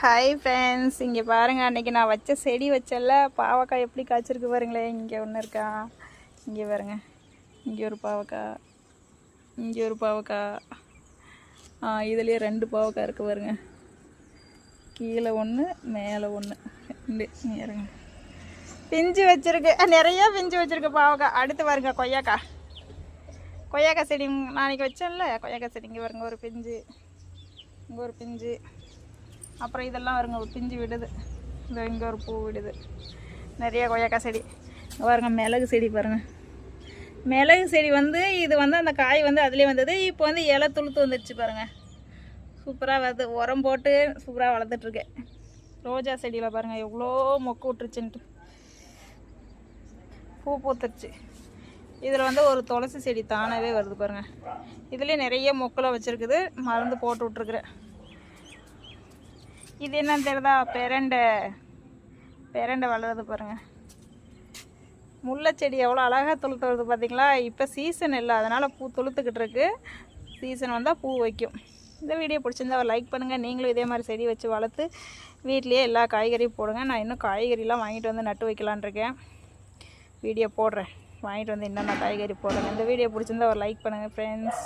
Hi friends இங்கே பாருங்கள் அன்றைக்கி நான் வச்ச செடி வச்சல பாவக்காய் எப்படி காய்ச்சிருக்கு பாருங்களேன் இங்கே ஒன்று இருக்கா? இங்கே பாருங்க இங்கே ஒரு பாவக்காய் இங்கே ஒரு பாவக்காய். ஆ இதுலேயே ரெண்டு பாவக்காய் இருக்குது பாருங்க. கீழே ஒன்று மேலே ஒன்று ரெண்டு இங்க பிஞ்சு வச்சுருக்கு நிறையா நிறைய பிஞ்சு வச்சுருக்கு பாவக்காய். அடுத்து பாருங்க கொய்யாக்காய். கொய்யாக்காய் செடி நாளைக்கு வச்சேன்ல கொய்யாக்காய் செடி இங்கே பாருங்க ஒரு பிஞ்சு இங்கே ஒரு பிஞ்சு. அப்புறம் இதெல்லாம் வருங்க பிஞ்சு விடுது. இந்த இங்கே ஒரு பூ விடுது. நிறைய கொய்யாக்காய் செடி. பாருங்க மிளகு செடி பாருங்க. மிளகு செடி வந்து இது வந்து அந்த காய் வந்து அதுலேயே வந்தது. இப்போ வந்து இலை துளுத்து வந்துடுச்சு பாருங்க. சூப்பராக வருது. உரம் போட்டு சூப்பராக வளர்த்துட்ருக்கேன் ரோஜா செடியில் பாருங்கள் எவ்வளோ மொக்கு விட்டுருச்சுன்ட்டு. பூ பூத்துருச்சு. இதில் வந்து ஒரு துளசி செடி தானாகவே வருது பாருங்கள் இதுலேயே நிறைய மொக்கெல்லாம் வச்சுருக்குது. மருந்து போட்டு விட்ருக்குறேன் இது என்னன்னு தெரியுதா? பெரண்டை. பெரண்டை வளருது பாருங்கள் முல்லை செடி எவ்வளோ அழகாக துளுத்து வருது பார்த்தீங்களா இப்போ சீசன் இல்லை அதனால் பூ துளுத்துக்கிட்டு இருக்கு. சீசன் வந்தால் பூ வைக்கும். இந்த வீடியோ பிடிச்சிருந்தா ஒரு லைக் பண்ணுங்கள் நீங்களும் இதே மாதிரி செடி வச்சு வளர்த்து வீட்லேயே எல்லா காய்கறியும் போடுங்க. நான் இன்னும் காய்கறிலாம் வாங்கிட்டு வந்து நட்டு வைக்கலான் இருக்கேன். வீடியோ போடுறேன். வாங்கிட்டு வந்து என்னென்ன காய்கறி போடுறேன். இந்த வீடியோ பிடிச்சிருந்தா ஒரு லைக் பண்ணுங்கள் ஃப்ரெண்ட்ஸ்